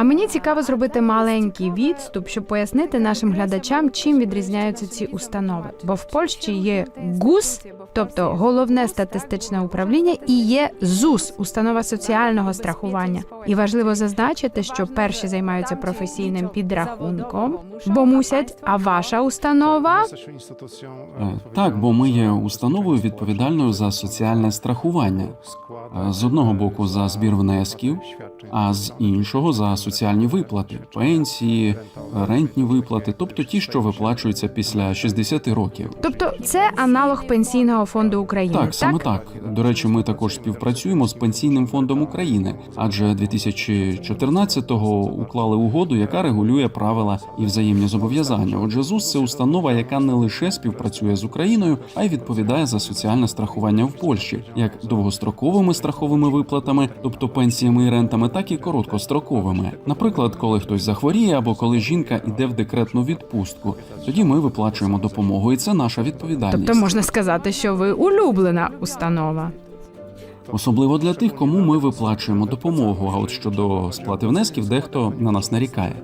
А мені цікаво зробити маленький відступ, щоб пояснити нашим глядачам, чим відрізняються ці установи. Бо в Польщі є ГУС, тобто головне статистичне управління, і є ЗУС, установа соціального страхування. І важливо зазначити, що перші займаються професійним підрахунком, бо мусять. А ваша установа Е, Так, бо ми є установою відповідальною за соціальне страхування. Е, З одного боку за збір внесків, а з іншого за соціальні виплати, пенсії, рентні виплати, тобто ті, що виплачуються після 60 років. тобто це аналог пенсійного фонду України. Так, саме так. До речі, ми також співпрацюємо з пенсійним фондом України, адже 2014-го уклали угоду, яка регулює правила і взаємні зобов'язання. Отже, ЗУС це установа, яка не лише співпрацює з Україною, а й відповідає за соціальне страхування в Польщі, як довгостроковими страховими виплатами, тобто пенсіями і рентами, так і короткостроковими. Наприклад, коли хтось захворіє або коли жінка йде в декретну відпустку, тоді ми виплачуємо допомогу, і це наша відповідальність. Тобто можна сказати, що ви улюблена установа. Особливо для тих, кому ми виплачуємо допомогу. А от щодо сплати внесків, дехто на нас нарікає.